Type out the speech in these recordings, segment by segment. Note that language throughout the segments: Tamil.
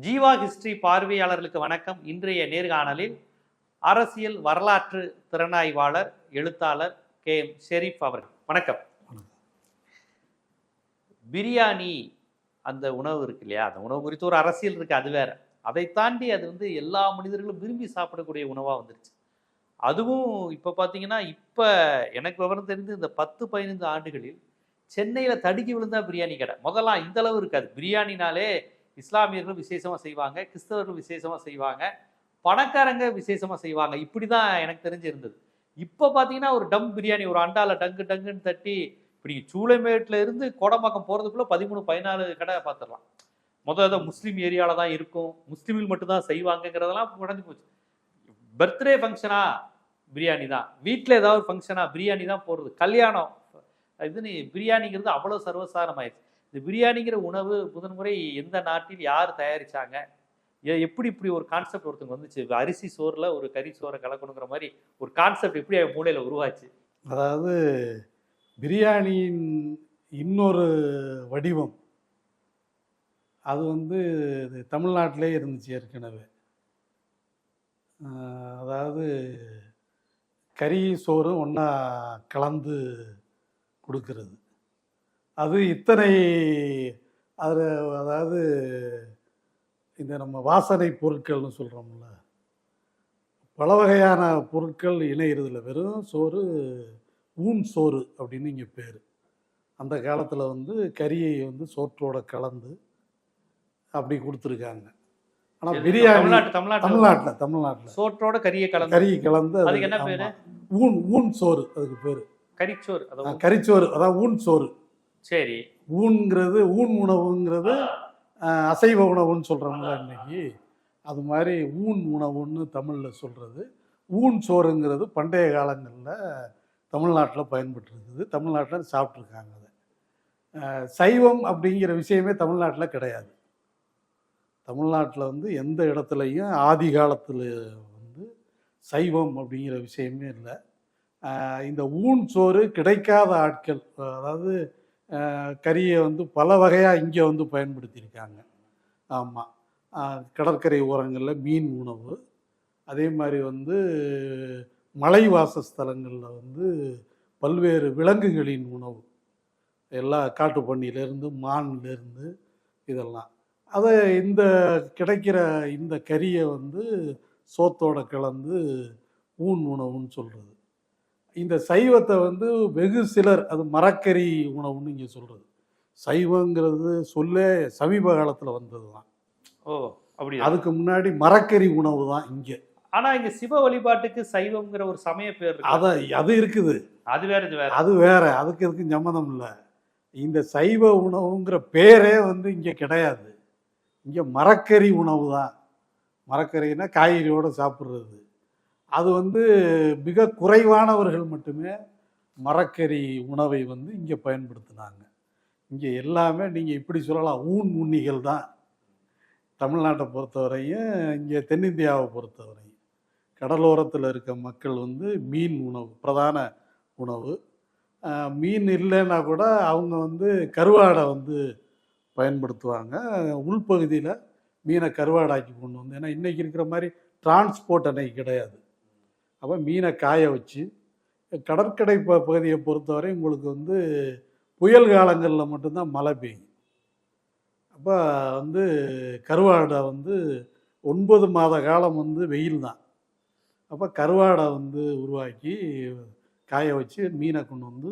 ஜீவா ஹிஸ்டரி பார்வையாளர்களுக்கு வணக்கம். இன்றைய நேர்காணலில் அரசியல் வரலாற்று திறனாய்வாளர் எழுத்தாளர் கே. எம். ஷெரீப் அவர்கள். வணக்கம். பிரியாணி அந்த உணவு இருக்கு இல்லையா? அந்த உணவு குறித்து ஒரு அரசியல் இருக்கு அது வேற. அதை தாண்டி அது வந்து எல்லா மனிதர்களும் விரும்பி சாப்பிடக்கூடிய உணவாக வந்துருச்சு. அதுவும் இப்போ பார்த்தீங்கன்னா இப்போ எனக்கு விவரம் தெரிந்து இந்த பத்து பதினைந்து ஆண்டுகளில் சென்னையில் தடுக்கி விழுந்தா பிரியாணி கடை. முதல்லாம் இந்தளவு இருக்காது. பிரியாணினாலே இஸ்லாமியர்கள் விசேஷமாக செய்வாங்க கிறிஸ்தவர்கள் விசேஷமாக செய்வாங்க பணக்காரங்க விசேஷமாக செய்வாங்க. இப்படி தான் எனக்கு தெரிஞ்சிருந்தது இப்போ பார்த்தீங்கன்னா ஒரு டம் பிரியாணி ஒரு அண்டால டங்கு டங்குன்னு தட்டி இப்படி சூளைமேட்டில் இருந்து கோடம்பாக்கம் போகிறதுக்குள்ளே பதிமூணு பதினாலு கடை பார்த்துடலாம் முதல்ல முஸ்லீம் ஏரியாவில் தான் இருக்கும். முஸ்லீமில் மட்டும்தான் செய்வாங்கங்கிறதெல்லாம் உடஞ்சி போச்சு. பர்த்டே ஃபங்க்ஷனா? பிரியாணி தான். வீட்டில் ஏதாவது ஃபங்க்ஷனா? பிரியாணி தான் போடுறது. கல்யாணம். இதுன்னு பிரியாணிங்கிறது அவ்வளோ சர்வசாரமாயிடுச்சு இந்த பிரியாணிங்கிற உணவு முதன்முறை எந்த நாட்டில் யார் தயாரிச்சாங்க? எப்படி இப்படி ஒரு கான்செப்ட் ஒருத்தங்க வந்துச்சு? அரிசி சோறில் ஒரு கறி சோறை கலக்கணுங்கிற மாதிரி ஒரு கான்செப்ட் எப்படி அவன் உருவாச்சு? அதாவது பிரியாணியின் இன்னொரு வடிவம். அது வந்து இது தமிழ்நாட்டிலே இருந்துச்சு ஏற்கனவே. அதாவது கறி சோறு ஒன்றா கலந்து கொடுக்கறது. அது இத்தனை அது அதாவது இந்த நம்ம வாசனை பொருட்கள்னு சொல்கிறோம்ல பல வகையான பொருட்கள் இணையிறதுல வெறும் சோறு ஊன் சோறு அப்படின்னு இங்கே பேர். அந்த காலத்தில் வந்து கறியை வந்து சோற்றோட கலந்து அப்படி கொடுத்துருக்காங்க. ஆனால் பிரியாணி தமிழ்நாட்டு தமிழ்நாட்டு தமிழ்நாட்டில் தமிழ்நாட்டில். சோற்றோட கறியை கலந்து. கறி கலந்து அது- அதுக்கு என்ன பேரு? ஆமா. ஊன் ஊன் சோறு அதுக்கு பேர். கறிச்சோறு கறிச்சோறு அதான் ஊன் சோறு. சரி. ஊன்ங்கிறது ஊன் உணவுங்கிறது அசைவ உணவுன்னு சொல்கிறோம்ல இன்னைக்கு அது மாதிரி ஊன் உணவுன்னு தமிழில் சொல்கிறது ஊன் சோறுங்கிறது பண்டைய காலங்களில் தமிழ்நாட்டில் பயன்பட்டுருக்குது தமிழ்நாட்டில் சாப்பிட்ருக்காங்க அதை. சைவம் அப்படிங்கிற விஷயமே தமிழ்நாட்டில் கிடையாது. தமிழ்நாட்டில் வந்து எந்த இடத்துலையும் ஆதி காலத்தில் வந்து சைவம் அப்படிங்கிற விஷயமே இல்லை. இந்த ஊன் சோறு கிடைக்காத ஆட்கள் அதாவது கறியை வந்து பல வகையாக இங்கே வந்து பயன்படுத்தியிருக்காங்க. ஆமாம் கடற்கரை ஓரங்களில் மீன் உணவு. அதே மாதிரி வந்து மலைவாசஸ்தலங்களில் வந்து பல்வேறு விலங்குகளின் உணவு. எல்லா காட்டு பண்ணியிலேருந்து மான்லேருந்து இதெல்லாம். அதை இந்த கிடைக்கிற இந்த கறியை வந்து சோத்தோட கலந்து ஊன் உணவுன்னு சொல்கிறது இந்த சைவத்தை வந்து வெகு சிலர் அது மரக்கறி உணவுன்னு இங்கே சொல்கிறது சைவங்கிறது சொல்லே சமீப காலத்தில் வந்தது தான் ஓ அப்படி அதுக்கு முன்னாடி மரக்கறி உணவு தான் இங்கே. ஆனா இங்க சிவ வழிபாட்டுக்கு சைவம்ங்கிற ஒரு சமய பேர் இருக்கு. அதை அது இருக்குது. அது வேற இது வேற. அது வேற அதுக்கு இதுக்கு சம்மந்தம் இல்லை. இந்த சைவ உணவுங்கிற பேரே வந்து இங்கே கிடையாது. இங்கே மரக்கறி உணவு தான் மரக்கறினா காய்கறியோடு சாப்பிட்றது. அது வந்து மிக குறைவானவர்கள் மட்டுமே மரக்கறி உணவை வந்து இங்கே பயன்படுத்தினாங்க. இங்கே எல்லாமே நீங்கள் இப்படி சொல்லலாம் ஊன் உண்ணிகள் தான். தமிழ்நாட்டை பொறுத்தவரையும் இங்கே தென்னிந்தியாவை பொறுத்தவரையும். கடலோரத்தில் இருக்க மக்கள் வந்து மீன் உணவு பிரதான உணவு. மீன் இல்லைன்னா கூட அவங்க வந்து கருவாடை வந்து பயன்படுத்துவாங்க. உள்பகுதியில் மீனை கருவாடாக்கி கொண்டு வந்து ஏன்னா இன்றைக்கி இருக்கிற மாதிரி டிரான்ஸ்போர்ட் அன்னைக்கு கிடையாது. அப்போ மீனை காய வச்சு கடற்கரை ப பகுதியை பொறுத்தவரை உங்களுக்கு வந்து புயல் காலங்களில் மட்டும்தான் மழை பெய்யும். அப்போ வந்து கருவாடை வந்து ஒன்பது மாத காலம் வந்து வெயில் தான். அப்போ கருவாடை வந்து உருவாக்கி காய வச்சு மீனை கொண்டு வந்து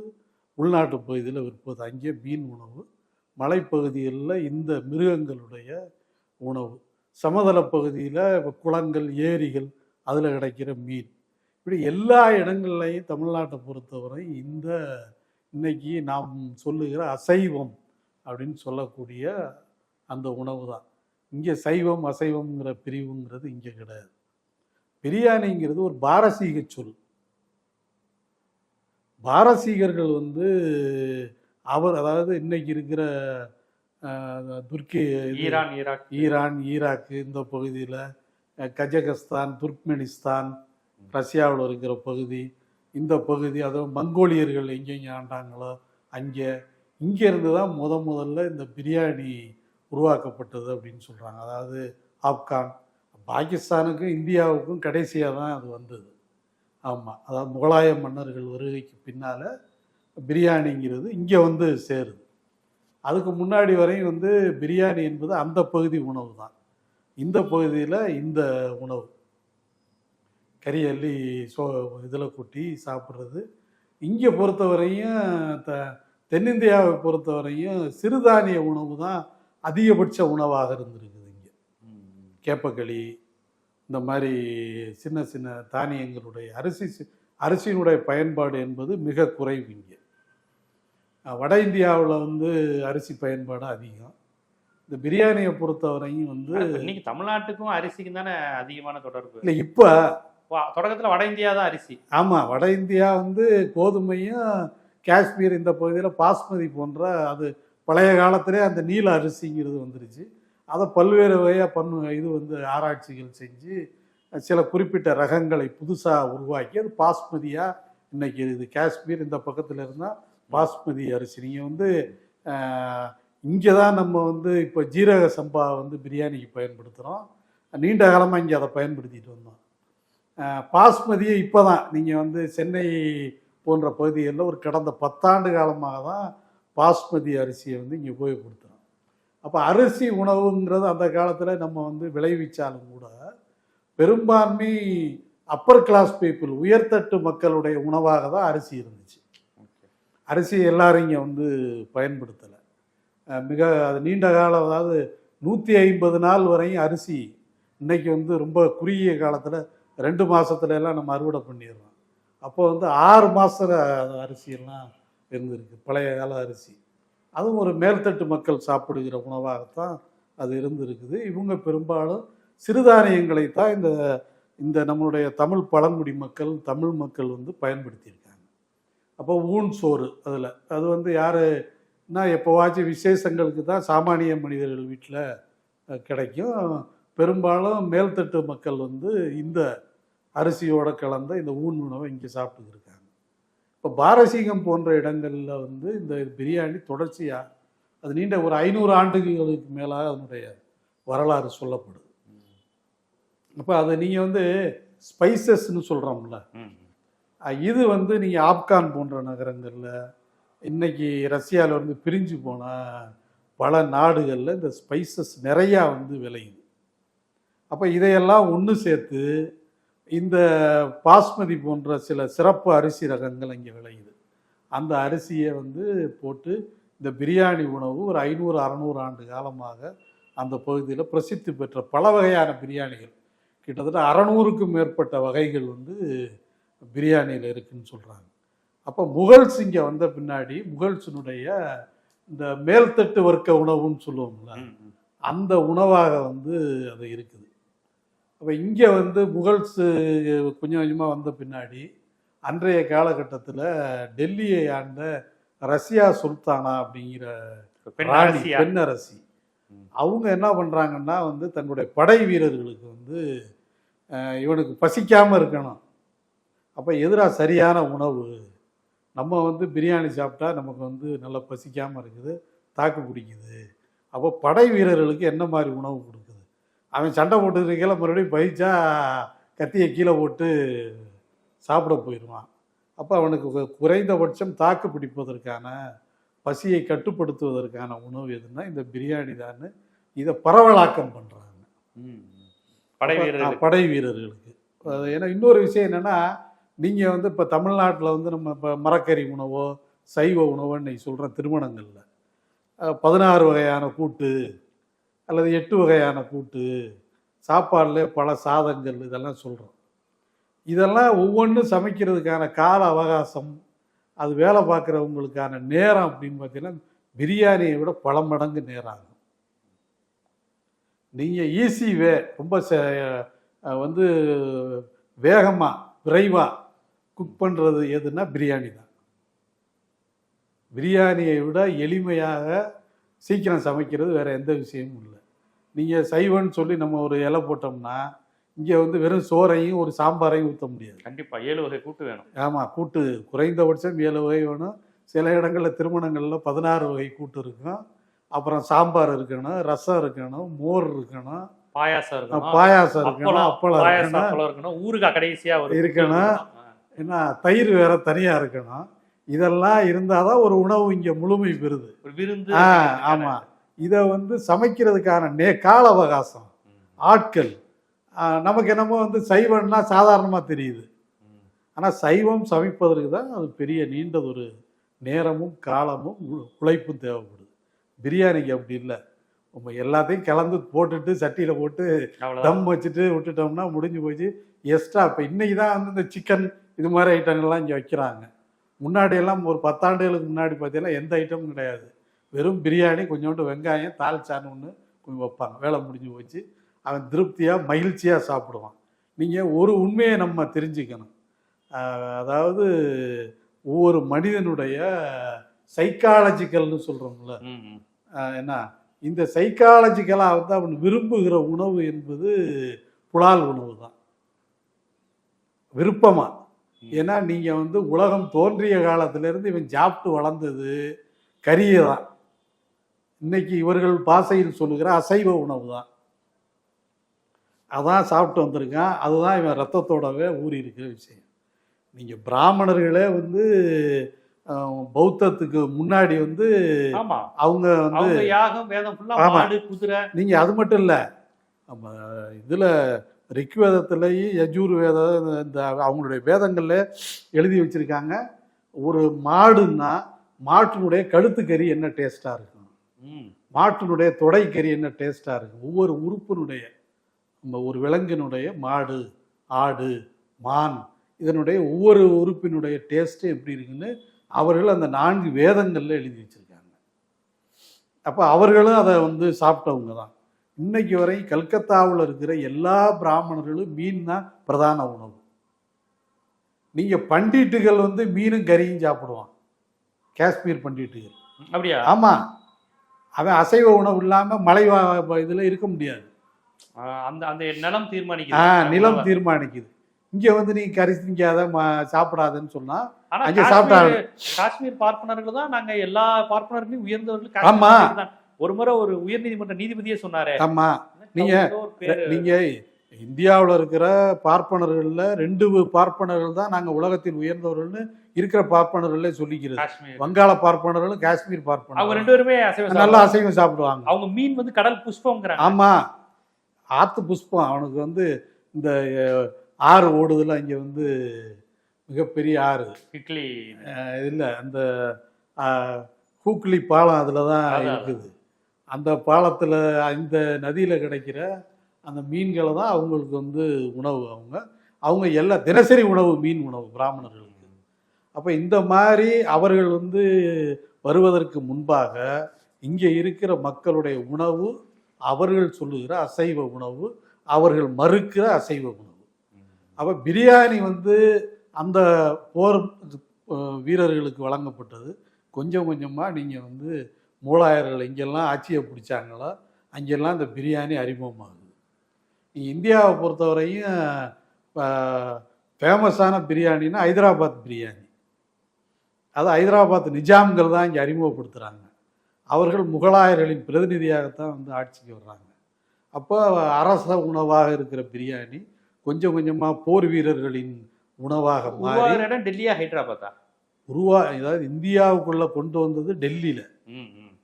உள்நாட்டு பகுதியில் விற்பது. அங்கே மீன் உணவு மலைப்பகுதிகளில் இந்த மிருகங்களுடைய உணவு. சமதள பகுதியில் இப்போ குளங்கள் ஏரிகள் அதில் கிடைக்கிற மீன். இப்படி எல்லா இடங்கள்லையும் தமிழ்நாட்டை பொறுத்தவரை இந்த இன்னைக்கு நாம் சொல்லுகிற அசைவம் அப்படின்னு சொல்லக்கூடிய அந்த உணவு தான். இங்கே சைவம் அசைவம்ங்கிற பிரிவுங்கிறது இங்கே கிடையாது. பிரியாணிங்கிறது ஒரு பாரசீக சொல். பாரசீகர்கள் வந்து அவர் அதாவது இன்னைக்கு இருக்கிற Turkey Iran Iraq. Iran Iraq இந்த பகுதியில் கஜகஸ்தான் துர்க்மெனிஸ்தான் ரஷ்யாவில் இருக்கிற பகுதி இந்த பகுதி அதுவும் மங்கோலியர்கள் எங்கெங்கே ஆண்டாங்களோ அங்கே இங்கேருந்து தான் முத முதல்ல இந்த பிரியாணி உருவாக்கப்பட்டது அப்படின்னு சொல்கிறாங்க அதாவது ஆப்கான் பாகிஸ்தானுக்கும் இந்தியாவுக்கும் கடைசியாக தான் அது வந்தது. ஆமாம் அதாவது முகலாய மன்னர்கள் வருகைக்கு பின்னால் பிரியாணிங்கிறது இங்கே வந்து சேருது. அதுக்கு முன்னாடி வரையும் வந்து பிரியாணி என்பது அந்த பகுதி உணவு தான் இந்த பகுதியில் இந்த உணவு. கறி அள்ளி சோ இதில் கொட்டி சாப்பிட்றது. இங்கே பொறுத்தவரையும் த தென்னிந்தியாவை பொறுத்தவரையும் சிறுதானிய உணவு தான் அதிகபட்ச உணவாக இருந்திருக்குது இங்கே. கேப்பக்களி இந்த மாதிரி சின்ன சின்ன தானியங்களுடைய அரிசி அரிசியினுடைய பயன்பாடு என்பது மிக குறைவு இங்கே. வட இந்தியாவில் வந்து அரிசி பயன்பாடு அதிகம். இந்த பிரியாணியை பொறுத்தவரையும் வந்து ஆனா, இப்ப இன்னைக்கு தமிழ்நாட்டுக்கும் அரிசிக்கும் தானே அதிகமான தொடர்பு? இல்லை இப்போ தொடக்கத்தில் வட இந்தியா தான் அரிசி. ஆமாம் வட இந்தியா வந்து கோதுமையும் காஷ்மீர் இந்த பகுதியில் பாஸ்மதி போன்ற அது பழைய காலத்திலே அந்த நீல அரிசிங்கிறது வந்துருச்சு. அதை பல்வேறு வகையாக பண்ணு இது வந்து ஆராய்ச்சிகள் செஞ்சு சில குறிப்பிட்ட ரகங்களை புதுசாக உருவாக்கி அது பாஸ்மதியாக இன்னைக்கு இது காஷ்மீர் இந்த பக்கத்தில் இருந்தால் பாஸ்மதி அரிசி. நீங்கள் வந்து இங்கே தான் நம்ம வந்து இப்போ ஜீரக சம்பா வந்து பிரியாணிக்கு பயன்படுத்துகிறோம் நீண்ட காலமாக இங்கே அதை பயன்படுத்திட்டு வந்தோம். பாஸ்மதியை இப்போ தான் நீங்கள் வந்து சென்னை போன்ற பகுதிகளில் ஒரு கடந்த பத்தாண்டு காலமாக தான் பாஸ்மதி அரிசியை வந்து இங்கே உபயோகப்படுத்துகிறோம் அப்போ அரிசி உணவுங்கிறது அந்த காலத்தில் நம்ம வந்து விளைவிச்சாலும் கூட பெரும்பான்மை அப்பர் கிளாஸ் பீப்புள் உயர்தட்டு மக்களுடைய உணவாக தான் அரிசி இருந்துச்சு. அரிசி எல்லாரும் இங்கே வந்து பயன்படுத்தலை. மிக அது நீண்ட காலம் அதாவது நூற்றி ஐம்பது நாள் வரையும் அரிசி இன்னைக்கு வந்து ரொம்ப குறுகிய காலத்தில் ரெண்டு மாதத்துல எல்லாம் நம்ம அறுவடை பண்ணிடுறோம். அப்போ வந்து ஆறு மாதம் அரிசியெல்லாம் இருந்திருக்கு பழைய கால அரிசி. அதுவும் ஒரு மேல்தட்டு மக்கள் சாப்பிடுகிற உணவாகத்தான் அது இருந்திருக்குது. இவங்க பெரும்பாலும் சிறுதானியங்களை தான் இந்த இந்த நம்மளுடைய தமிழ் பழங்குடி மக்கள் தமிழ் மக்கள் வந்து பயன்படுத்தியிருக்காங்க. அப்போ ஊன் சோறு அதில் அது வந்து யாருன்னா எப்போவாச்சும் விசேஷங்களுக்கு தான் சாமானிய மனிதர்கள் வீட்டில் கிடைக்கும். பெரும்பாலும் மேல்தட்டு மக்கள் வந்து இந்த அரிசியோட கலந்த இந்த ஊன் உணவை இங்கே சாப்பிட்டுக்கிட்டு இருக்காங்க இப்போ பாரசீகம் போன்ற இடங்களில் வந்து இந்த பிரியாணி தொடர்ச்சியாக அது நீண்ட ஒரு ஐநூறு ஆண்டுகளுக்கு மேலாக அதனுடைய வரலாறு சொல்லப்படுது. அப்போ அதை நீங்கள் வந்து ஸ்பைசஸ்ன்னு சொல்கிறோம்ல. இது வந்து நீங்கள் ஆப்கான் போன்ற நகரங்களில் இன்னைக்கு ரஷ்யாவில் வந்து பிரிஞ்சு போன பல நாடுகளில் இந்த ஸ்பைசஸ் நிறையா வந்து விளையுது. அப்போ இதையெல்லாம் ஒன்று சேர்த்து இந்த பாஸ்மதி போன்ற சில சிறப்பு அரிசி ரகங்கள் இங்கே விளையுது. அந்த அரிசியை வந்து போட்டு இந்த பிரியாணி உணவு ஒரு ஐநூறு அறநூறு ஆண்டு காலமாக அந்த பகுதியில் பிரசித்தி பெற்ற பல வகையான பிரியாணிகள். கிட்டத்தட்ட அறநூறுக்கும் மேற்பட்ட வகைகள் வந்து பிரியாணியில் இருக்குன்னு சொல்கிறாங்க அப்போ முகல்ஸ் இங்கே வந்த பின்னாடி முகல்ஸினுடைய இந்த மேல்தட்டு வர்க்க உணவுன்னு சொல்லுவோம்ல. அந்த உணவாக வந்து அது இருக்குது. அப்போ இங்கே வந்து முகல்ஸு கொஞ்சம் கொஞ்சமாக வந்த பின்னாடி அன்றைய காலகட்டத்தில் டெல்லியை ஆண்ட ரஷ்யா சுல்தானா அப்படிங்கிற ராணி அரசியா? பெண் அரசி. ம். அவங்க என்ன பண்ணுறாங்கன்னா வந்து தன்னுடைய படை வீரர்களுக்கு வந்து இவனுக்கு பசிக்காமல் இருக்கணும். அப்போ எதிராக சரியான உணவு. நம்ம வந்து பிரியாணி சாப்பிட்டா நமக்கு வந்து நல்லா பசிக்காமல் இருக்குது தாக்கு பிடிக்குது. அப்போ படை வீரர்களுக்கு என்ன மாதிரி உணவு கொடுக்குது அவன் சண்டை போட்டுருக்கையில மறுபடியும் பயிச்சா கத்தியை கீழே போட்டு சாப்பிட போயிடுவான். அப்போ அவனுக்கு குறைந்தபட்சம் தாக்கு பிடிப்பதற்கான பசியை கட்டுப்படுத்துவதற்கான உணவு எதுன்னா இந்த பிரியாணி தான். இதை பரவலாக்கம் பண்ணுறாங்க. படை வீரர்கள் படை வீரர்களுக்கு. ஏன்னா இன்னொரு விஷயம் என்னன்னா நீங்கள் வந்து இப்போ தமிழ்நாட்டில் வந்து நம்ம இப்போ மரக்கறி உணவோ சைவ உணவோ இன்னைக்கு சொல்கிற திருமணங்களில் பதினாறு வகையான கூட்டு அல்லது எட்டு வகையான கூட்டு சாப்பாடில் பல சாதங்கள் இதெல்லாம் சொல்கிறோம் இதெல்லாம் ஒவ்வொன்றும் சமைக்கிறதுக்கான கால அவகாசம் அது வேலை பார்க்குறவங்களுக்கான நேரம் அப்படின்னு பார்த்தீங்கன்னா பிரியாணியை விட பல மடங்கு நேரம் ஆகும். நீங்கள் ஈஸி வே ரொம்ப ச- வந்து வேகமாக விரைவாக குக் பண்ணுறது எதுன்னா பிரியாணி தான். பிரியாணியை விட எளிமையாக சீக்கிரம் சமைக்கிறது வேறு எந்த விஷயமும் இல்லை. நீங்கள் சைவன்னு சொல்லி நம்ம ஒரு இலை போட்டோம்னா இங்கே வந்து வெறும் சோறையும் ஒரு சாம்பாரையும் ஊற்ற முடியாது. கண்டிப்பா ஏழு வகை கூட்டு வேணும். ஆமாம் கூட்டு குறைந்தபட்சம் ஏழு வகை வேணும். சில இடங்களில் திருமணங்களில் பதினாறு வகை கூட்டு இருக்கும் அப்புறம் சாம்பார் இருக்கணும் ரசம் இருக்கணும் மோர் இருக்கணும். பாயாசம் இருக்கணும். பாயாசம் இருக்கணும் அப்பளம் இருக்கணும். அப்பளம் இருக்கணும். ஊறுகாய் கடைசியா ஒரு இருக்கணும். என்ன தயிர் வேற தனியா இருக்கணும். இதெல்லாம் இருந்தாதான் ஒரு உணவு இங்க முழுமை பெறுது. விருந்து ஆ ஆமா. இதை வந்து சமைக்கிறதுக்கான நே கால அவகாசம் ஆட்கள் நமக்கு என்னமோ வந்து சைவம்னா சாதாரணமா தெரியுது. ம். ஆனா சைவம் சமைப்பதற்கு தான் அது பெரிய நீண்டதொரு நேரமும் காலமும் உ- உழைப்பும் தேவைப்படுது. பிரியாணிக்கு அப்படி இல்லை. நம்ம எல்லாத்தையும் கலந்து போட்டுட்டு சட்டியில் போட்டு தம் வச்சுட்டு விட்டுட்டோம்னா முடிஞ்சு போச்சு. எக்ஸ்ட்ரா இப்போ இன்னைக்கு தான் வந்து இந்த சிக்கன் இது மாதிரி ஐட்டங்கள்லாம் இங்கே வைக்கிறாங்க. முன்னாடி எல்லாம் ஒரு பத்தாண்டுகளுக்கு முன்னாடி பார்த்தீங்கன்னா எந்த ஐட்டமும் கிடையாது. வெறும் பிரியாணி கொஞ்சோண்டு வெங்காயம் தாளிச்சான்னு ஒன்று கொஞ்சம் வைப்பாங்க வேலை முடிஞ்சு போச்சு. அவன் திருப்தியாக மகிழ்ச்சியாக சாப்பிடுவான். நீங்கள் ஒரு உண்மையை நம்ம தெரிஞ்சுக்கணும். அதாவது ஒவ்வொரு மனிதனுடைய சைக்காலஜிக்கல்னு சொல்கிறோம்ல. என்ன? இந்த சைக்காலஜிக்கலாக வந்து அவன் விரும்புகிற உணவு என்பது புலால் உணவு தான். விருப்பமா? ஏன்னா நீங்கள் வந்து உலகம் தோன்றிய காலத்திலேருந்து இவன் சாப்பிட்டு வளர்ந்தது கறியை தான். இன்னைக்கு இவர்கள் பாசையில் சொல்லுகிற அசைவ உணவு தான் அதான் சாப்பிட்டு வந்திருக்கான். அதுதான் இவன் ரத்தத்தோடவே ஊறி இருக்கிற விஷயம். நீங்கள் பிராமணர்களே வந்து பௌத்தத்துக்கு முன்னாடி வந்து அவங்க வந்து யாகம் வேதம் ஃபுல்லா ஆமா. மாடு குதிரை. நீங்க அது மட்டும் இல்ல. நம்ம இதுல ரிக்வேதத்திலையும் யஜூர் வேத இந்த அவங்களுடைய வேதங்கள்ல எழுதி வச்சிருக்காங்க. ஒரு மாடுன்னா மாட்டினுடைய கழுத்து கறி என்ன டேஸ்டா இருக்கும்? மாட்டினுடைய தொடை கறி என்ன டேஸ்டா இருக்கும் ஒவ்வொரு உறுப்பினுடைய நம்ம ஒரு விலங்கினுடைய மாடு ஆடு மான் இதனுடைய ஒவ்வொரு உறுப்பினுடைய டேஸ்ட் எப்படி இருக்குன்னு அவர்கள் அந்த நான்கு வேதங்கள்ல எழுதி வச்சிருக்காங்க. அப்போ அவர்களும் அதை வந்து சாப்பிட்டவங்க தான். இன்னைக்கு வரை கல்கத்தாவில் இருக்கிற எல்லா பிராமணர்களும் மீன் தான் பிரதான உணவு. நீங்க பண்டிட்டுகள் வந்து மீனும் கறியும் சாப்பிடுவான். காஷ்மீர் பண்டிட்டுகள். அப்படியா? ஆமா. அவன் அசைவ உணவு இல்லாம மலை இதுல இருக்க முடியாது. ஆ, அந்த அந்த நிலம் ஆ, தீர்மானிக்குது நிலம் தீர்மானிக்குது. இங்க வந்து நீ கறி திங்காத சாப்பிடாதன்னு சொன்னா ஆனா அங்க காஷ்மீர் காஷ்மீர் பார்ப்பனர்கள் தான் நாங்க எல்லா பார்ப்பனர்களையும் உயர்ந்தவர்கள். ஆமா. காஷ்மீர் தான். ஒரு முறை ஒரு உயர்நீதிமன்ற நீதிபதியே சொன்னாரு. ஆமா. நீங்க- ஏதோ ஒரு பேரு. நீங்க இந்தியாவுல இருக்கிற பார்ப்பனர்கள்ல ரெண்டு பார்ப்பனர்கள் தான் நாங்க உலகத்தில் உயர்ந்தவர்கள்னு இருக்கிற பார்ப்பனர்களே சொல்லிக்கிறது. வங்காள பார்ப்பனர்களும் காஷ்மீர் அவங்க பார்ப்பனர் ரெண்டு பேருமே அசைவம் நல்லா. அசைவம் சாப்பிடுவாங்க. அவங்க மீன் வந்து கடல் புஷ்பம்ங்கிறாங்க. ஆமா. ஆத்து புஷ்பம். அவனுக்கு வந்து இந்த ஆறு ஓடுதுல இங்க வந்து மிகப்பெரிய ஆறு. இட்லி. இல்ல அந்த கூக்ளி பாலம் அதுல தான். இருக்குது. அந்த பாலத்துல இந்த நதியில கிடைக்கிற அந்த மீன்களை தான் அவங்களுக்கு வந்து உணவு அவங்க. அவங்க எல்லா தினசரி உணவு மீன் உணவு பிராமணர்களுக்கு அப்போ இந்த மாதிரி அவர்கள் வந்து வருவதற்கு முன்பாக இங்கே இருக்கிற மக்களுடைய உணவு அவர்கள் சொல்லுகிற அசைவ உணவு அவர்கள் மறுக்கிற அசைவ உணவு. அப்போ பிரியாணி வந்து அந்த போர் வீரர்களுக்கு வழங்கப்பட்டது. கொஞ்சம் கொஞ்சமாக நீங்கள் வந்து மூலாயர்கள் எங்கெல்லாம் ஆட்சியை பிடிச்சாங்களோ? அங்கெல்லாம் இந்த பிரியாணி அறிமுகமாகுது. இந்தியாவை பொறுத்தவரையும் ஃபேமஸான பிரியாணின்னா ஹைதராபாத் பிரியாணி. அது ஹைதராபாத் நிஜாம்கள் தான் இங்கே அறிமுகப்படுத்துகிறாங்க அவர்கள் முகலாயர்களின் பிரதிநிதியாகத்தான் வந்து ஆட்சிக்கு வர்றாங்க. அப்போ அரச உணவாக இருக்கிற பிரியாணி கொஞ்சம் கொஞ்சமாக போர் வீரர்களின் உணவாக மாறி இடம் டெல்லியா ஹைதராபாத்தா? உருவா அதாவது இந்தியாவுக்குள்ள கொண்டு வந்தது டெல்லியில. ம், ம்,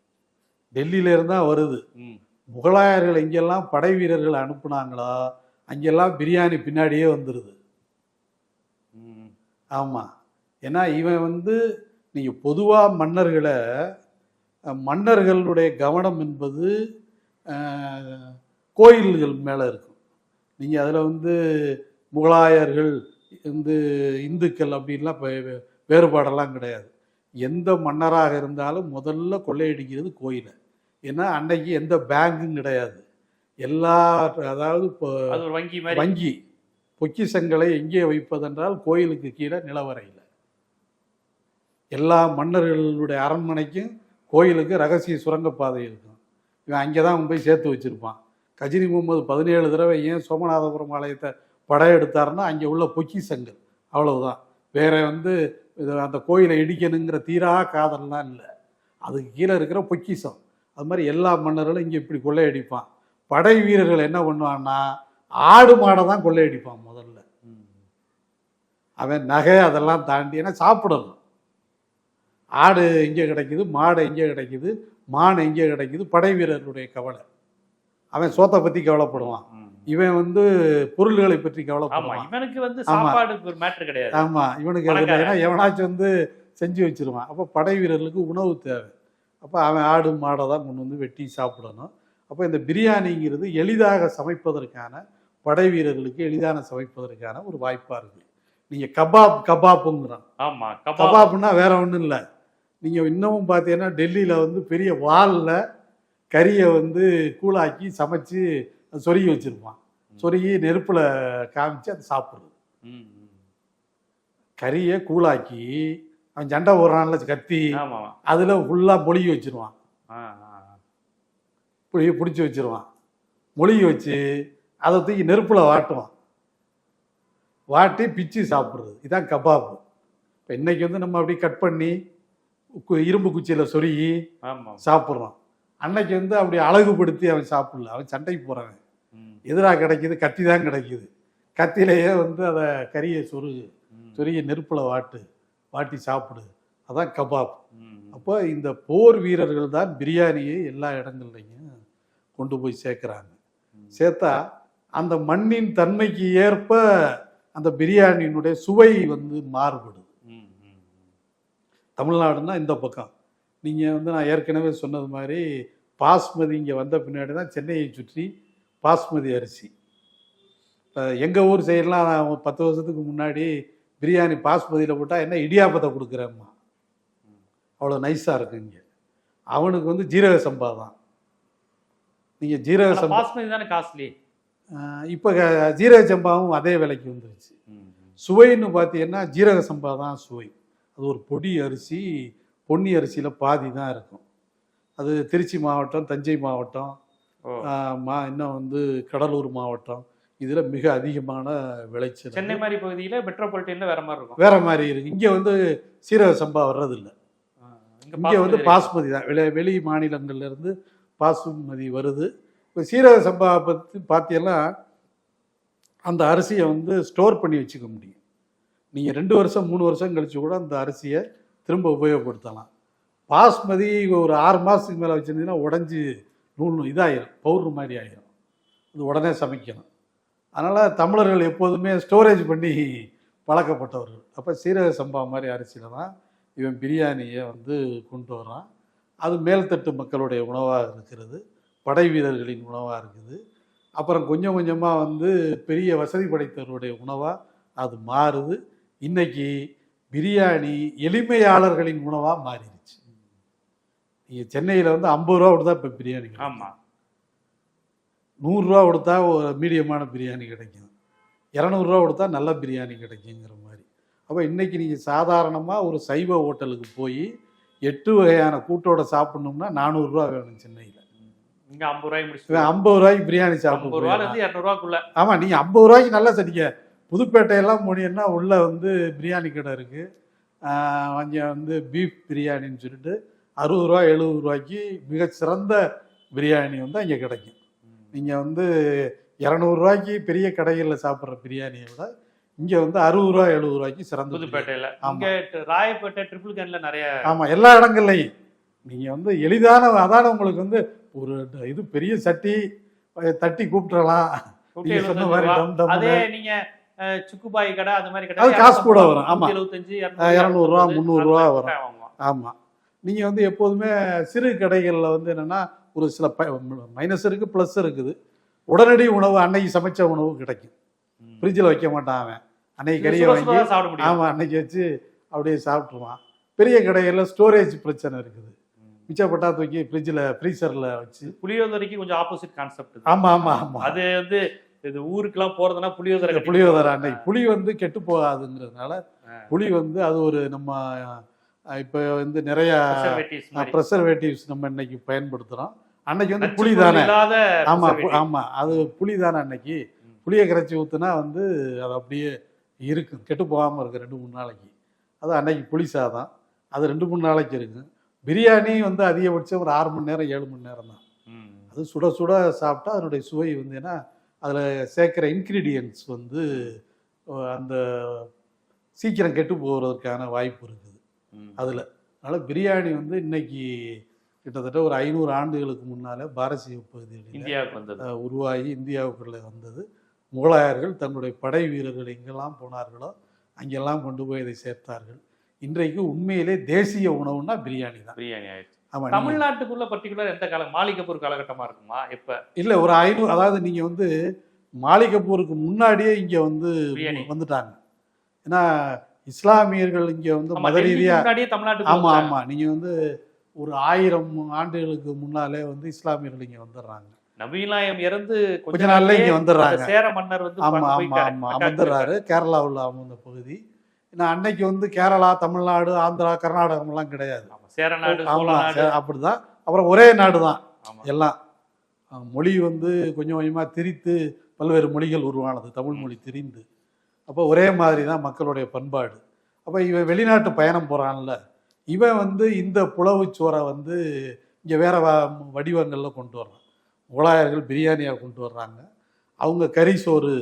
டெல்லியில இருந்தா வருது. ம். முகலாயர்கள் எங்கெல்லாம் படை வீரர்கள் அனுப்புனாங்களோ? அங்கெல்லாம் பிரியாணி பின்னாடியே வந்துடுது ம். ஆமா. ஏன்னா இவன் வந்து நீங்க பொதுவா மன்னர்களை மன்னர்களுடைய கவனம் என்பது கோயில்கள் மேல இருக்கும். நீங்க அதுல வந்து முகலாயர்கள் வந்து இந்துக்கள் அப்படின்லாம் வேறுபாடெல்லாம் கிடையாது. எந்த மன்னராக இருந்தாலும் முதல்ல கொள்ளையடிக்கிறது கோயிலை. ஏன்னா அன்னைக்கு எந்த பேங்கும் கிடையாது. எல்லா அதாவது இப்போ வங்கி மாதிரி. வங்கி. பொக்கிஷங்களை எங்கே வைப்பதென்றால் கோயிலுக்கு கீழே நிலவரையில். எல்லா மன்னர்களுடைய அரண்மனைக்கும் கோயிலுக்கு ரகசிய சுரங்கப்பாதை இருக்கும். இவன் அங்கே தான் போய் சேர்த்து வச்சிருப்பான். கஜினி முகமது பதினேழு தடவை ஏன் சோமநாதபுரம் ஆலயத்தை படையெடுத்தாருன்னா அங்கே உள்ள பொக்கிஷங்கள். அவ்வளவுதான். வேற வந்து இது அந்த கோயிலை இடிக்கணுங்கிற தீரா காதல்லாம் இல்லை. அதுக்கு கீழே இருக்கிற பொக்கிஷம். அது மாதிரி எல்லா மன்னர்களும் இங்கே இப்படி கொள்ளையடிப்பான். படை வீரர்கள் என்ன பண்ணுவான்னா ஆடு மாடை தான் கொள்ளையடிப்பான் முதல்ல. அவன் நகை அதெல்லாம் தாண்டி ஏன்னா சாப்பிடணும். ஆடு எங்கே கிடைக்குது மாடு எங்கே கிடைக்குது மான் எங்கே கிடைக்குது படை வீரர்களுடைய கவலை. அவன் சோத்தை பற்றி கவலைப்படுவான். இவன் வந்து பொருள்களை பற்றி கவலைப்படுவான். இவனுக்கு வந்து ஒரு மேட்ரு கிடையாது. ஆமா இவனுக்கு எவனாச்சும் வந்து செஞ்சு வச்சிருவான். அப்போ படை வீரர்களுக்கு உணவு தேவை. அப்போ அவன் ஆடு மாடை தான் கொண்டு வந்து வெட்டி சாப்பிடணும். அப்போ இந்த பிரியாணிங்கிறது எளிதாக சமைப்பதற்கான படை வீரர்களுக்கு எளிதான சமைப்பதற்கான ஒரு வாய்ப்பாக இருக்குது நீங்கள் கபாப் கபாப்புங்கிறான். ஆமா கபாப். கபாப்னா வேற ஒன்றும் இல்லை. நீங்கள் இன்னமும் பார்த்தீங்கன்னா டெல்லியில் வந்து பெரிய வாலில் கறியை வந்து கூழாக்கி சமைச்சு சொருகி வச்சுருப்பான். சொருகி நெருப்பில் காமிச்சு அதை சாப்பிடுறது. கறியை கூழாக்கி அவன் சண்டை போடுறான்ல கத்தி. அதில் ஃபுல்லாக மொழிகி வச்சிருவான். புளி பிடிச்சி வச்சிருவான். மொழிகி வச்சு அதை தூக்கி நெருப்பில் வாட்டுவான். வாட்டி பிச்சு சாப்பிட்றது. இதான் கபாப். இப்போ இன்னைக்கு வந்து நம்ம அப்படி கட் பண்ணி கு- இரும்பு குச்சியில் சொருகி சாப்பிட்றோம். அன்னைக்கு வந்து அப்படி அழகுபடுத்தி அவன் சாப்பிடல. அவன் சண்டைக்கு போகிறவன் எதிராக கிடைக்குது கத்தி தான் கிடைக்குது. கத்திலேயே வந்து அதை கறியை சொருகு சொருகி நெருப்பில் வாட்டு. வாட்டி சாப்பிடு அதான் கபாப். அப்போ இந்த போர் வீரர்கள் தான் பிரியாணியை எல்லா இடங்கள்லையும் கொண்டு போய் சேர்க்குறாங்க. சேர்த்தா அந்த மண்ணின் தன்மைக்கு ஏற்ப அந்த பிரியாணியினுடைய சுவை வந்து மாறுபடுது. ம், ம், தமிழ்நாடுன்னா இந்த பக்கம். நீங்கள் வந்து நான் ஏற்கனவே சொன்னது மாதிரி பாஸ்மதி இங்கே வந்த பின்னாடி தான் சென்னையை சுற்றி பாஸ்மதி அரிசி. இப்போ எங்கள் ஊர் சைடெலாம் பத்து வருஷத்துக்கு முன்னாடி பிரியாணி பாஸ்மதியில் போட்டால் என்ன இடியாப்பத்தை கொடுக்குறேம்மா. அவ்வளோ நைஸாக இருக்கு இங்கே. அவனுக்கு வந்து ஜீரக சம்பா தான். நீங்கள் ஜீரக சம்பா தானே காஸ்ட்லி இப்போ ஜீரக சம்பாவும் அதே விலைக்கு வந்துருச்சு. சுவைன்னு பார்த்தீங்கன்னா ஜீரக சம்பா தான் சுவை. அது ஒரு பொடி அரிசி பொன்னி அரிசியில் பாதி தான் இருக்கும். அது திருச்சி மாவட்டம் தஞ்சை மாவட்டம் மா இன்னும் வந்து கடலூர் மாவட்டம். இதில் மிக அதிகமான விளைச்சல் சென்னை மாதிரி பகுதியில மெட்ரோபாலிட்டன்ல வேற மாதிரி இருக்கும். வேற மாதிரி இருக்கு. இங்கே வந்து சீரக சம்பா வர்றதில்ல. இங்க வந்து. பாஸ்மதி தான். வெளி வெளி மாநிலங்கள்ல இருந்து பாசுமதி வருது. இப்போ சீரக சம்பா பற்றி பார்த்தீங்கன்னா அந்த அரிசியை வந்து ஸ்டோர் பண்ணி வச்சுக்க முடியும். நீங்கள் ரெண்டு வருஷம் மூணு வருஷம் கழிச்சு கூட அந்த அரிசியை திரும்ப உபயோகப்படுத்தலாம். பாஸ்மதி ஒரு ஆறு மாதத்துக்கு மேலே வச்சுருந்தீங்கன்னா உடஞ்சி நூல் இதாயிரும் பவுடர் மாதிரி ஆயிரும். அது உடனே சமைக்கணும். அதனால் தமிழர்கள் எப்போதுமே ஸ்டோரேஜ் பண்ணி பழக்கப்பட்டவர்கள். அப்போ சீரக சம்பா மாதிரி அரிசியில் தான் இவன் பிரியாணியை வந்து கொண்டு வரான். அது மேல்தட்டு மக்களுடைய உணவாக இருக்கிறது. படை வீரர்களின் உணவாக இருக்குது. அப்புறம் கொஞ்சம் கொஞ்சமாக வந்து பெரிய வசதி படைத்தவருடைய உணவாக அது மாறுது. இன்னைக்கு பிரியாணி எளிமையாளர்களின் உணவாக மாறிடுச்சு. நீங்கள் சென்னையில் வந்து ஐம்பது ரூபா கொடுத்தா இப்போ பிரியாணி ஆமாம் நூறுரூவா கொடுத்தா ஒரு மீடியமான பிரியாணி கிடைக்கும். இரநூறுவா கொடுத்தா நல்ல பிரியாணி கிடைக்குங்கிற மாதிரி. அப்போ இன்னைக்கு நீங்கள் சாதாரணமாக ஒரு சைவ ஹோட்டலுக்கு போய் எட்டு வகையான கூட்டோட சாப்பிடணும்னா நானூறுரூவா வேணும் சென்னையில். இங்க ஐம்பது ரூபாய் முடிச்சு ஐம்பது ரூபாய்க்கு பிரியாணி சாப்பிடுவோம் இரநூறுவாக்குள்ள. ஆமாம் நீங்கள் ஐம்பது ரூபாய்க்கு நல்லா சரிங்க புதுப்பேட்டையெல்லாம் போனீங்கன்னா உள்ளே வந்து பிரியாணி கடை இருக்குது அங்கே வந்து பீஃப் பிரியாணின்னு சொல்லிட்டு அறுபது ரூபா எழுபது ரூபாய்க்கு மிகச் சிறந்த பிரியாணி வந்து அங்கே கிடைக்கும். நீங்கள் வந்து இரநூறுவாய்க்கு பெரிய கடைகளில் சாப்பிட்ற பிரியாணியை விட இங்கே வந்து அறுபது ரூபா எழுபது ரூபாய்க்கு சிறந்த. புதுப்பேட்டையில. ட- ராயப்பேட்டை ட்ரிபிள் கேன்ல நிறைய ஆமாம் எல்லா இடங்கள்லையும். நீங்கள் வந்து எளிதான அதான உங்களுக்கு வந்து ஒரு இது பெரிய சட்டி தட்டி கூப்பிட்டுறலாம். சொன்ன மாதிரி. அதே சுக்குபாய் கடை அது மாதிரி கடை அது காசு கூட வரும், ஆமா. எழுபத்தஞ்சு இரநூறுவா, முந்நூறுவா வரும். வரும். ஆமாம் நீங்கள் வந்து எப்போதுமே சிறு கடைகளில் வந்து என்னென்னா ஒரு சில மைனஸ் இருக்குது ப்ளஸ் இருக்குது. உடனடி உணவு அன்னைக்கு சமைச்ச உணவு கிடைக்கும். ஃப்ரிட்ஜில் வைக்க மாட்டான் அவன். அன்னைக்கு கறியை வாங்கி ஆமாம் அன்னைக்கு வச்சு அப்படியே சாப்பிட்ருவான் பெரிய கடைகளில் ஸ்டோரேஜ் பிரச்சனை இருக்குது. மிச்சப்பட்டா தூக்கி ஃப்ரிட்ஜில் ஃப்ரீசரில் வச்சு. புளியோதரைக்கு கொஞ்சம் ஆப்போசிட் கான்செப்ட் ஆமாம் ஆமாம் ஆமாம் அது வந்து இது ஊருக்குலாம் போறதுன்னா புளியோதரை புளியோதரை. அன்னைக்கு. புளி வந்து கெட்டு போகாதுங்கிறதுனால. புளி வந்து அது ஒரு நம்ம இப்போ வந்து நிறையா. ப்ரெசர்வேட்டிவ்ஸ் நம்ம இன்னைக்கு பயன்படுத்துகிறோம் அன்னைக்கு வந்து புளி தானே ஆமா. ஆமா அது புளி தானே அன்னைக்கு. புளியை கரைச்சி ஊத்துனா வந்து அது அப்படியே இருக்கும். கெட்டு போகாம இருக்கு ரெண்டு மூணு நாளைக்கு. அது அன்னைக்கு புளி சாதம். அது ரெண்டு மூணு நாளைக்கு இருக்கும். பிரியாணி வந்து அதிகபட்சம் ஒரு ஆறு மணி நேரம் ஏழு மணி நேரம் தான். அது சுட சுட சாப்பிட்டா அதனுடைய சுவை வந்து ஏன்னா அதில் சேர்க்குற இன்க்ரீடியன்ட்ஸ் வந்து அந்த சீக்கிரம் கெட்டு போகிறதுக்கான வாய்ப்பு இருக்குது. அதில். அதனால் பிரியாணி வந்து இன்னைக்கு கிட்டத்தட்ட ஒரு ஐநூறு ஆண்டுகளுக்கு முன்னாலே பாரசீக பகுதிகளில் இந்தியாவுக்கு வந்தது. உருவாகி இந்தியாவுக்குள்ளே வந்தது. முகலாயர்கள் தன்னுடைய படை வீரர்கள் எங்கெல்லாம் போனார்களோ அங்கெல்லாம் கொண்டு போய் இதை சேர்த்தார்கள். இன்றைக்கு உண்மையிலே தேசிய உணவுன்னா பிரியாணி தான். பிரியாணி ஆயிடுச்சு. ஆமாம் தமிழ்நாட்டுக்குள்ள பர்டிகுலர் எந்த காலம் மாளிகப்பூர் காலகட்டமா இருக்குமா? எப்ப? இல்லை ஒரு ஐநூறு அதாவது நீங்கள் வந்து மாளிகைப்பூருக்கு முன்னாடியே இங்கே வந்து. வந்துட்டாங்க. ஏன்னா இஸ்லாமியர்கள் இங்கே வந்து மத ரீதியாக ஆமாம். ஆமாம் நீங்கள் வந்து ஒரு ஆயிரம் ஆண்டுகளுக்கு முன்னாலே வந்து இஸ்லாமியர்கள் இங்கே வந்துடுறாங்க. நவீனாயம் இறந்து கொஞ்ச நாள்ல இங்க வந்துடுறாங்க. சேர மன்னர் வந்து ஆமாம் ஆமாம் ஆமாம் அமர்ந்துடுறாரு. கேரளாவில் அமர்ந்த பகுதி. ஏன்னா அன்னைக்கு வந்து கேரளா தமிழ்நாடு ஆந்திரா கர்நாடகம்லாம் கிடையாது. சேரநாடு ஆமாம் அப்படிதான். அப்புறம் ஒரே நாடு தான். எல்லாம். மொழி வந்து கொஞ்சம் கொஞ்சமாக திரித்து பல்வேறு மொழிகள் உருவானது. தமிழ் மொழி திரிந்து. அப்போ ஒரே மாதிரி தான் மக்களுடைய பண்பாடு. அப்போ இவன் வெளிநாட்டு பயணம் போகிறான்ல இவன் வந்து இந்த புலவுச்சோரை வந்து இங்கே வேற வடிவங்களில் கொண்டு வர்றான். முகலாயர்கள் பிரியாணியாக கொண்டு வர்றாங்க. அவங்க கறி சோறு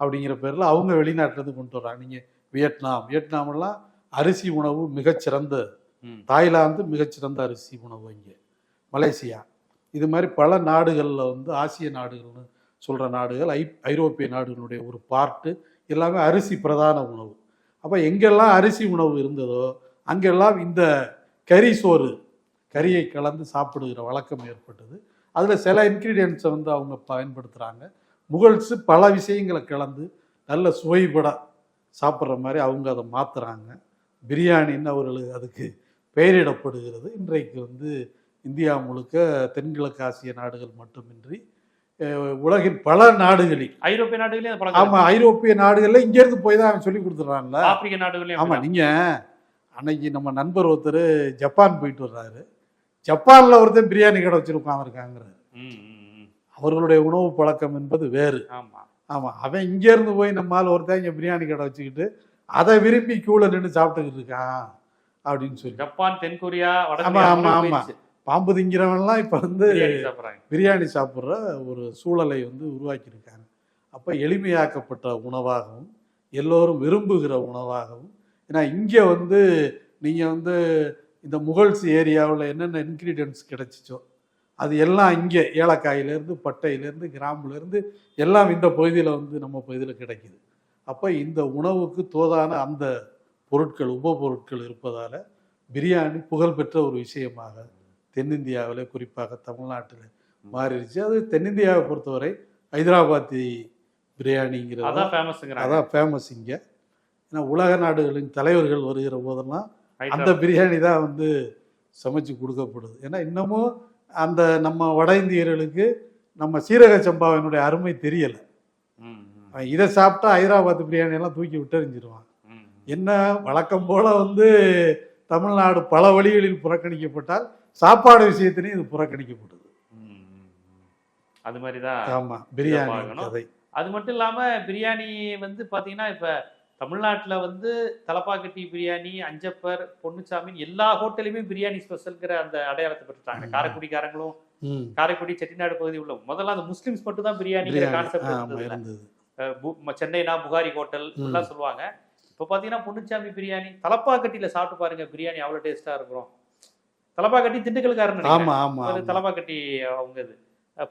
அப்படிங்கிற பேரில் அவங்க வெளிநாட்டிலேருந்து கொண்டு வர்றாங்க. நீங்கள் வியட்நாம் வியட்நாமெல்லாம் அரிசி உணவு மிகச்சிறந்த. தாய்லாந்து மிகச்சிறந்த அரிசி உணவு இங்கே மலேசியா. இது மாதிரி பல நாடுகளில் வந்து ஆசிய நாடுகள்னு சொல்கிற நாடுகள் ஐ ஐரோப்பிய நாடுகளுடைய ஒரு பார்ட்டு எல்லாமே அரிசி பிரதான உணவு. அப்போ எங்கெல்லாம் அரிசி உணவு இருந்ததோ அங்கெல்லாம் இந்த கறி சோறு கறியை கலந்து சாப்பிடுகிற வழக்கம் ஏற்பட்டது அதில் சில இன்க்ரீடியன்ஸை வந்து அவங்க பயன்படுத்துகிறாங்க முகல்ஸு பல விஷயங்களை கலந்து நல்ல சுவைபட சாப்பிட்ற மாதிரி அவங்க அதை மாற்றுறாங்க பிரியாணின்னு அவர்களுக்கு அதுக்கு பெயரிடப்படுகிறது இன்றைக்கு வந்து இந்தியா முழுக்க தென்கிழக்கு ஆசிய நாடுகள் மட்டுமின்றி உலகின் பல நாடுகளில் ஐரோப்பிய நாடுகளையும் அது பழக்கம் ஆமா ஐரோப்பிய நாடுகள்ல இங்க இருந்து போய் தான் அவன் சொல்லி கொடுத்துட்றான்ல இருக்கு. ஆப்பிரிக்க நாடுகளையும் ஆமா அப்படிதான். அன்னைக்கு நம்ம நண்பர் ஒருத்தர் ஜப்பான் போயிட்டு வர்றாரு. ஜப்பான்ல ஒருத்தன் பிரியாணி கடை வச்சு உட்காந்துருக்காங்கிறாரு. அவர்களுடைய உணவு பழக்கம் என்பது வேறு. ஆமா. ஆமா அவன் இங்க இருந்து போய் நம்மால் ஒருத்தன் இங்க பிரியாணி கடை வச்சுக்கிட்டு அதை விரும்பி கியூல நின்று சாப்பிட்டுக்கிட்டு இருக்கான் அப்படின்னு சொல்லி. ஜப்பான் தென்கொரியா ஆமா, வடகொரியா ஆமா, கூட ஆமா. போயிடுச்சு. பாம்பு திங்கிறவன்லாம் இப்ப வந்து பிரியாணி சாப்பிட்ற ஒரு சூழலை வந்து உருவாக்கியிருக்காங்க. அப்போ எளிமையாக்கப்பட்ட உணவாகவும் எல்லோரும் விரும்புகிற உணவாகவும் ஏன்னா இங்கே வந்து நீங்கள் வந்து இந்த முகல்ஸ் ஏரியாவில் என்னென்ன இன்க்ரீடியன்ட்ஸ் கிடைச்சிச்சோ அது எல்லாம் இங்கே ஏலக்காயிலேருந்து பட்டையிலேருந்து கிராம்புலேருந்து எல்லாம் இந்த பகுதியில் வந்து நம்ம பகுதியில் கிடைக்குது. அப்போ இந்த உணவுக்கு தோதான அந்த பொருட்கள் உப பொருட்கள் இருப்பதால் பிரியாணி புகழ்பெற்ற ஒரு விஷயமாக தென்னிந்தியாவில் குறிப்பாக தமிழ்நாட்டில் மாறிடுச்சு. அது தென்னிந்தியாவை பொறுத்தவரை ஹைதராபாத்தி பிரியாணிங்கிறது அதான் ஃபேமஸ் இங்கே. ஏன்னா உலக நாடுகளின் தலைவர்கள் வருகிற போதெல்லாம் அந்த. பிரியாணி தான் வந்து சமைச்சு கொடுக்கப்படுது ஏன்னா இன்னமும் அந்த நம்ம வட இந்தியர்களுக்கு நம்ம சீரக சம்பாவினுடைய அருமை தெரியலை இதை சாப்பிட்டா ஹைதராபாத் பிரியாணி எல்லாம் தூக்கி விட்டெறிஞ்சிருவான். என்ன வழக்கம் போல வந்து தமிழ்நாடு பல வழிகளில் புறக்கணிக்கப்பட்டால் சாப்பாடு விஷயத்திலையும் இது புறக்கணிக்கப்படுது. அது மாதிரிதான் ஆமா பிரியாணி பார்க்கணும். கதை அது மட்டும் இல்லாம பிரியாணி வந்து பாத்தீங்கன்னா இப்ப தமிழ்நாட்டுல வந்து தலப்பாக்கட்டி பிரியாணி அஞ்சப்பர் பொன்னுச்சாமி எல்லா ஹோட்டலையுமே பிரியாணி ஸ்பெஷல்ங்கிற அந்த அடையாளத்தை பெற்றுட்டாங்க. காரைக்குடிக்காரங்களும் காரைக்குடி செட்டிநாடு பகுதி உள்ள முதல்ல அந்த முஸ்லிம்ஸ் மட்டும் தான் பிரியாணிங்கிற பிரியாணி கான்செப்ட் சென்னைனா புகாரி ஹோட்டல். எல்லாம் சொல்லுவாங்க இப்போ பார்த்தீங்கன்னா பொன்னுச்சாமி பிரியாணி தலப்பாக்கட்டியில சாப்பிட்டு பாருங்க பிரியாணி அவ்வளோ டேஸ்டா இருக்கும் தலப்பாக்கட்டி திண்டுக்கல்காரன் நினைக்கிறேன். ஆமா ஆமா ஒரு ஆமா. தலப்பாக்கட்டி அவங்க இது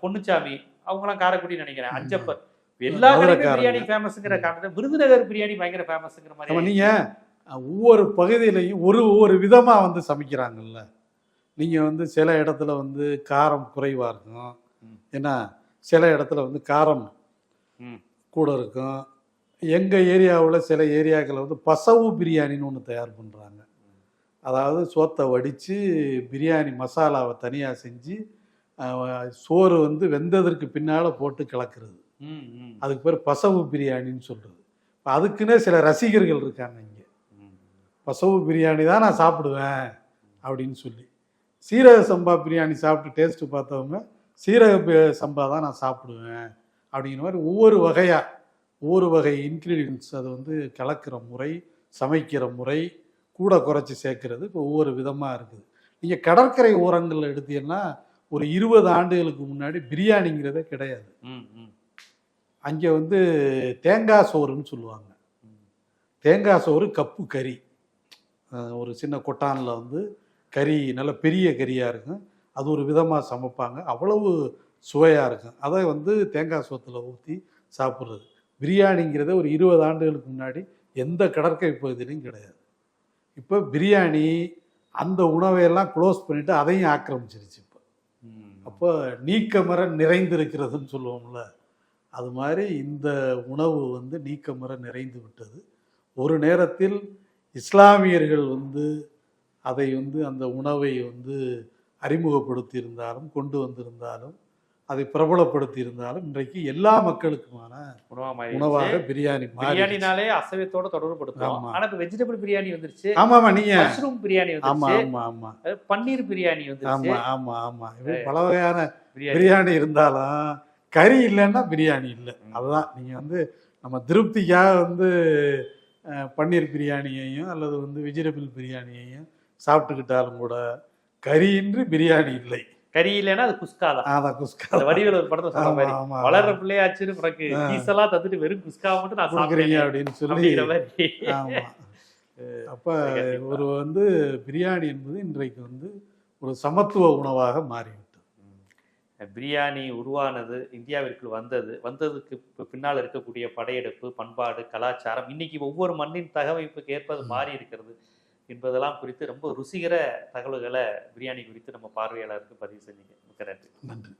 பொன்னுச்சாமி அவங்கலாம் காரைக்குடி நினைக்கிறேன். அஞ்சப்பர் எல்லா. பிரியாணி ஃபேமஸ்ங்கிற காரணம் விருதுநகர் பிரியாணி பயங்கர ஃபேமஸ்ங்கிற மாதிரி நீங்க ஒவ்வொரு பகுதியிலையும் ஒரு ஒவ்வொரு விதமா வந்து சமைக்கிறாங்கல்ல நீங்க வந்து சில இடத்துல வந்து காரம் குறைவா இருக்கும். ஏன்னா சில இடத்துல வந்து காரம். கூட இருக்கும் எங்க ஏரியாவில் சில ஏரியாக்களில் வந்து பசவு பிரியாணின்னு ஒன்று தயார் பண்றாங்க அதாவது சோத்தை வடித்து பிரியாணி மசாலாவை தனியாக செஞ்சு சோறு வந்து வெந்ததற்கு பின்னால் போட்டு கலக்கிறது அதுக்கு பேர் பசவு பிரியாணின்னு சொல்கிறது அதுக்குன்னே சில ரசிகர்கள் இருக்காங்க இங்கே. ம். பசவு பிரியாணி தான் நான் சாப்பிடுவேன் அப்படின்னு சொல்லி. சீரக சம்பா பிரியாணி சாப்பிட்டு டேஸ்ட்டு பார்த்தவங்க சீரக சம்பா தான் நான் சாப்பிடுவேன் அப்படிங்கிற மாதிரி ஒவ்வொரு வகையாக ஒவ்வொரு வகை இன்க்ரீடியன்ஸ் அதை வந்து கலக்கிற முறை சமைக்கிற முறை கூட குறைச்சி சேர்க்கறது இப்போ ஒவ்வொரு விதமாக இருக்குது. நீங்கள் கடற்கரை ஓரங்களில் எடுத்தீங்கன்னா ஒரு இருபது ஆண்டுகளுக்கு முன்னாடி பிரியாணிங்கிறதே கிடையாது. ம் ம். அங்கே வந்து தேங்காய் சோறுன்னு சொல்லுவாங்க. தேங்காய் சோறு கப்பு கறி. ஒரு சின்ன கொட்டானில் வந்து கறி நல்ல பெரிய கறியாக இருக்கும். அது ஒரு விதமாக சமைப்பாங்க. அவ்வளவு சுவையாக இருக்கும். அதை வந்து தேங்காய் சோத்தில் ஊற்றி சாப்பிட்றது. பிரியாணிங்கிறத ஒரு இருபது ஆண்டுகளுக்கு முன்னாடி எந்த கடற்கரை பகுதியிலையும் கிடையாது. இப்போ பிரியாணி அந்த உணவையெல்லாம் க்ளோஸ் பண்ணிவிட்டு அதையும் ஆக்கிரமிச்சிருச்சு இப்போ. அப்போ நீக்கமர நிறைந்திருக்கிறதுன்னு சொல்லுவோம்ல. அது மாதிரி இந்த உணவு வந்து நீக்கமர நிறைந்து விட்டது. ஒரு நேரத்தில் இஸ்லாமியர்கள் வந்து அதை வந்து அந்த உணவை வந்து அறிமுகப்படுத்தி இருந்தாலும் கொண்டு வந்திருந்தாலும் அதை பிரபலப்படுத்தி இருந்தாலும் இன்றைக்கு எல்லா மக்களுக்குமான. உணவாக பிரியாணி பிரியாணினாலே அசைவத்தோட தொடர்புபடுத்துவோம் ஆமா. ஆனா இப்ப வெஜிடபிள் பிரியாணி வந்துருச்சு. ஆமாமா நீங்க மஷ்ரூம் பிரியாணி ஆமா வந்துருச்சு ஆமா. ஆமா பன்னீர் பிரியாணி வந்துருச்சு. ஆமா ஆமா ஆமா. பல வகையான பிரியாணி இருந்தாலும் கறி இல்லைன்னா பிரியாணி இல்லை. அதுதான். நீங்கள் வந்து நம்ம திருப்திக்காக வந்து பன்னீர் பிரியாணியையும் அல்லது வந்து வெஜிடபிள் பிரியாணியையும் சாப்பிட்டுக்கிட்டாலும் கூட கறியின்றி பிரியாணி இல்லை. கறி இல்லைன்னா அது குஸ்கா தான் அதான் குஸ்கா வடிவேல் ஒரு படத்தை சொன்ன மாதிரி வளர்ற பிள்ளையாச்சுன்னு பிறகு ஆ. பீஸெல்லாம் தந்துட்டு வெறும் குஸ்கா மட்டும் நான் சாப்பிடுறேன் அப்படின்னு சொல்லி மாதிரி. ஆமா. அப்ப. ஒரு வந்து பிரியாணி என்பது இன்றைக்கு வந்து ஒரு சமத்துவ உணவாக மாறிவிட்டது. பிரியாணி உருவானது இந்தியாவிற்குள் வந்தது. வந்ததுக்கு பின்னால் இருக்கக்கூடிய படையெடுப்பு பண்பாடு கலாச்சாரம் இன்னைக்கு ஒவ்வொரு மண்ணின் தகவமைப்புக்கு ஏற்பது மாறி இருக்கிறது என்பதெல்லாம் குறித்து ரொம்ப ருசிகர தகவல்களை பிரியாணி குறித்து நம்ம பார்வையாளருக்கு பதிவு செஞ்சீங்க. மிக்க நன்றி. நன்றி.